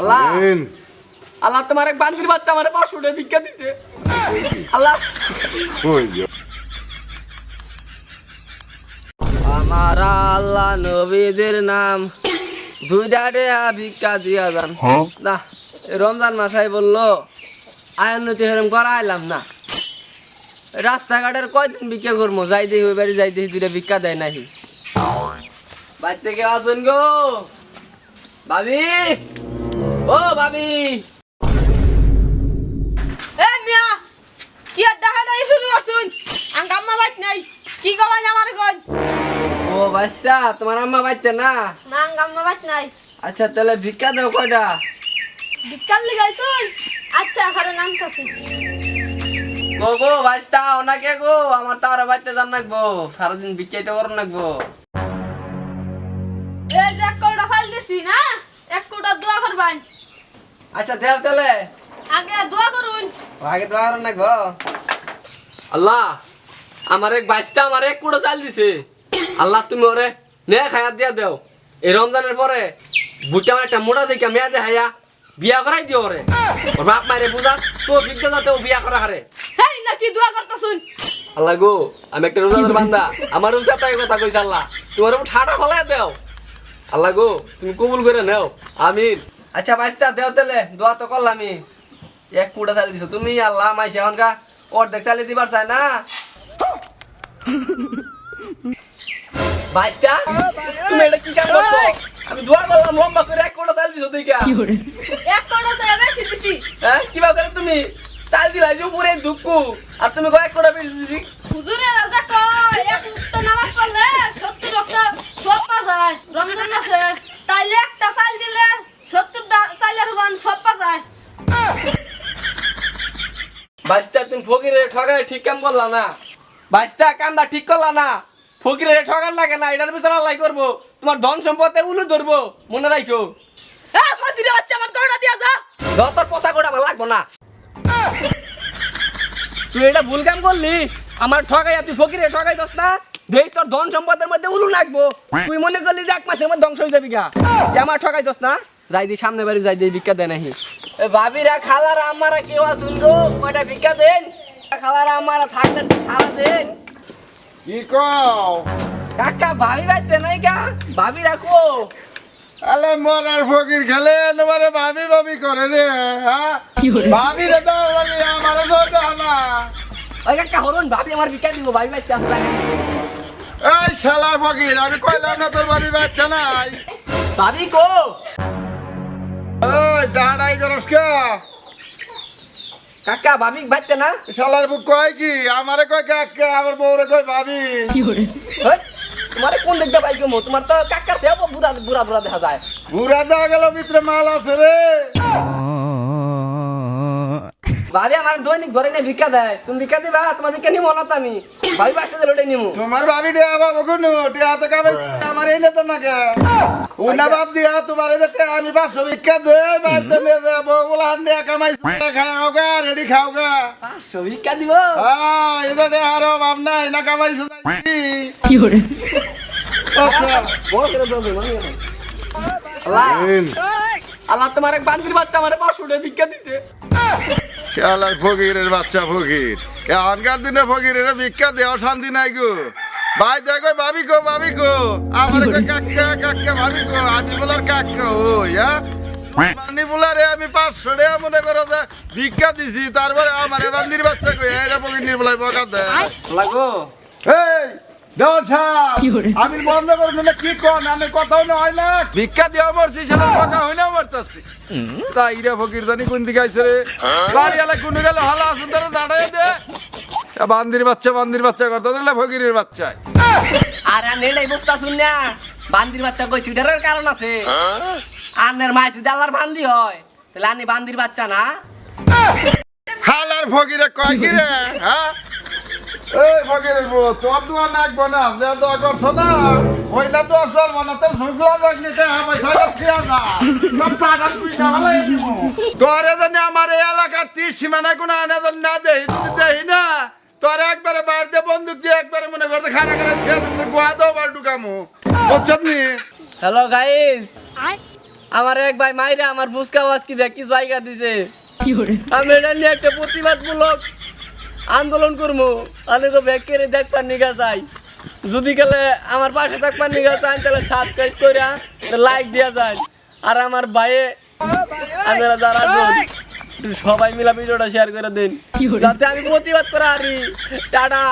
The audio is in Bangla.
আল্লাহ। আল্লাহ তোমার এক বান্দির বাচ্চা আমার পাঁচশো টাকা ভিক্ষা দিছে। আল্লাহ। আমার আল্লাহ নবীদের নাম। দুইটা টাকা ভিক্ষা দিয়া যান। না রমজান মাসাই বলল আয়নতি হেরম করা আইলাম না। রাস্তাঘাটের কয়দিন ভিক্ষা করব যাই দেখি ওই বাড়ি যাই দেখি দুইটা ভিক্ষা দেয় নাহি। বাড়িতে কেউ আছেন গো? ভাবি? ও ভাবি। এ মিয়া কি আর দেখা নাই শুরু করছুন আং আম্মা বাইত নাই। কি কবাই আমার কই? ও বাস্তা তোমার আম্মা বাড়িতে না? না আং আম্মা বাইত নাই। আচ্ছা তাহলে ভিক্ষা দাও কয়টা? বিকাল লিগাইছুন আচ্ছা ঘরে নাম কাছে গো গো বাস্তা ওনাকে গো আমার তো আরও বাড়িতে জান নাকবো সারাদিন বিচ্ছাইতে করুন নাকবো এই যে এক কোটা ফাইল দিছি না? এক কোটা দোয়া করবান। আচ্ছা দেও তাহলে। আগে দোয়া করুন। আগে তো আর নাকবো আল্লাহ আমার এক বাস্তা আমার এক কুড়ো চাল দিছে। আল্লাহ তুমি ওরে নে খায়াত দিয়া দেও। এই রমজানের পরে বুটা একটা মোটা দেখে মেয়া দে হাইয়া বিয়া করাই দিও ওরে। ওর বাপ মারে বুঝা তো বিদ্যা যাতে বিয়া করা হারে। হেই না কি দোয়া করতেছুন? আল্লাহ গো আমি একটা রোজাদার বান্দা। আমার রোজা তাই কথা কইছে আল্লাহ। তোমার ঠাডা ফলাই দেও। আল্লাহ গো তুমি কবুল করে নাও। আমিন। আচ্ছা বাইস্তা দেও তেলে দোয়া তো করলামই এক পুটা চালি দিছো। তুমি আল্লাহ মাইছে এখনকা অর্ধেক চালি দিবার চাই না। বাইস্তা তুমি এটা কি কাম করছ? আমি দোয়া করলাম লম্বা করে এক কোটা চাল দিছো দেখা এক কোটা সে বেশি দিছি। হ্যাঁ কিবা করে তুমি? চাল দিলা যে উপরে দুঃখু আর তুমি কয়েক কোটা বেশি দিছি। হুজুরের রাজা বাইস্তা তুমি ফকিরে ঠগায় ঠিক কাম করলা না? বাইস্তা কামটা ঠিক করলা না? ফকিরে ঠগান লাগে না এটার বিচার আল্লাহ করব। তোমার ধন সম্পদে উলু ধরবো মনে রাখো এ ফাদিরে বাচ্চা আমার কোটা দিয়া যা। আমার লাগবো না। তুই এটা ভুল কাম করলি। আমার ঠগাই তুই ফকিরে ঠগাই যাস না। দেখ তোর ধন সম্পদের মধ্যে উলু লাগবো। তুই মনে করলি যে এক মাসের মধ্যে ধ্বংস হয়ে যাবি গা। যে আমার ঠগাই যাস না। যাই দি সামনে বাড়ি যাই দি ভিক্ষা দেয় নাহি। এ ভাবিরা খালারা আমারা কেউ আসুন গো? কয়টা ভিক্ষা দেন? খালারা আমারা থাকলে সারা দেন কি কও? কাকা ভাবি বাইতে নাই কা? ভাবি রাখো আলে মরার ফকির খেলে এবারে ভাবি ভাবি করে রে হ্যাঁ? ভাবি রে দাও লাগে আমারে তো দাও না। ওই কাকা হরুন ভাবি আমার ভিক্ষা দিব ভাবি বাইতে আসলে এই শালার ফকির আমি কইলাম না তোর ভাবি বাচ্চা নাই। ভাবি কো? ওই ডাড়াই করস কে কাকা ভাবি বাইতে না? শালার বুক কয় কি? আমারে কয় কাকে আমার বউরে কয় ভাবি। ওই, তোমারে কোন দিকটা ভাই কেমো তোমার তো কাকার সে বুড়া বুড়া বুড়া দেখা যায়। বুড়া দেওয়া গেল ভিতরে মাল আছে রে। ভাবি আমার দৈনিক ঘরে নিয়ে ভিক্ষা দেয়। তুমি ভিক্ষা দিবা? তোমার ভিক্ষা নিমো না আমি? ভাবি বাচ্চা দিলে ওটাই নিমো। তোমার ভাবি দেয়া বাবু কোনো টিয়া তো কাবে আমার এই নেতা না কে উনা বাদ দিয়া তোমার এই আমি পাঁচশো ভিক্ষা দে বাড়িতে নিয়ে যাব বলা আন্ডে কামাই খাও গা রেডি খাও গা পাঁচশো ভিক্ষা দিব? হ্যাঁ আরও ভাব নাই না কামাইছো আচ্ছা। বড় করে মনে আল্লাহ। আল্লাহ তোমার এক বান্দির বাচ্চা আমার পাঁচশো টাকা ভিক্ষা দিছে। শালার ফকিরের বাচ্চা ফকির। এখনকার দিনে ফকিরের ভিক্ষা দেওয়া শান্তি নাই গো। ভাই দেখো ভাবি গো ভাবি গো। আমার কই কাকা কাকা ভাবি গো আমি বলার কাকা ওই হ্যাঁ? পানি বলারে আমি পাঁচশো টাকা মনে করো যে ভিক্ষা দিছি তারপরে আমার বান্দির বাচ্চা কই এরা ফকির নির্বলাই বকা দেয় আল্লাহ গো এই! আমি বন্ধ করে দিলে কি কন? আমি কথাও না হয় না। ভিক্ষা দেওয়া মরছি সেটা কথা হইলেও মরতাছি। তাই রে ফকির জানি কোন দিকে আইছে রে? বাড়ি এলা কোন গেল? হালা আসুন তারা দাঁড়াই দে বান্দির বাচ্চা বান্দির বাচ্চা করতে দিলে ফকিরের বাচ্চা। আর নেড়াই বসতা শুন না। বান্দির বাচ্চা কই সিটারের কারণ আছে। আন্নের মাই যদি আল্লাহর বান্দি হয় তাহলে আনি বান্দির বাচ্চা না। হালার ফকিরে কয় কি রে? হ্যাঁ? এই ফকিরের বউ তোর দোয়া নাকবো না যে দোয়া করছ না ওইটা তো আসল মানে তোর ঝুঁকলা খেয়া সব টাকা তুই না তোরে আমার এই এলাকার তীর সীমানা কোনো আনা জানি না দেহি যদি দেহি না তোর একবারে বাড়িতে বন্দুক দিয়ে একবারে মনে করতে খারা খারা খেয়ে দিতে গোয়া দাও বার ঢুকামু। বুঝছত নি? হ্যালো গাইস আমার এক ভাই মাইরা আমার ফুসকা বাসকি দেখ কি জায়গা দিছে? আমি এটা নিয়ে একটা প্রতিবাদমূলক আন্দোলন করব আমি তো ব্যাগকে দেখবার নিগা চাই। যদি গেলে আমার পাশে থাকবার নিগা চাই তাহলে সাবস্ক্রাইব করে লাইক দিয়া যায় আর আমার ভাইয়ে আপনারা যারা সবাই মিলা ভিডিওটা শেয়ার করে দিন। যাতে আমি প্রতিবাদ করে আরি টাটা!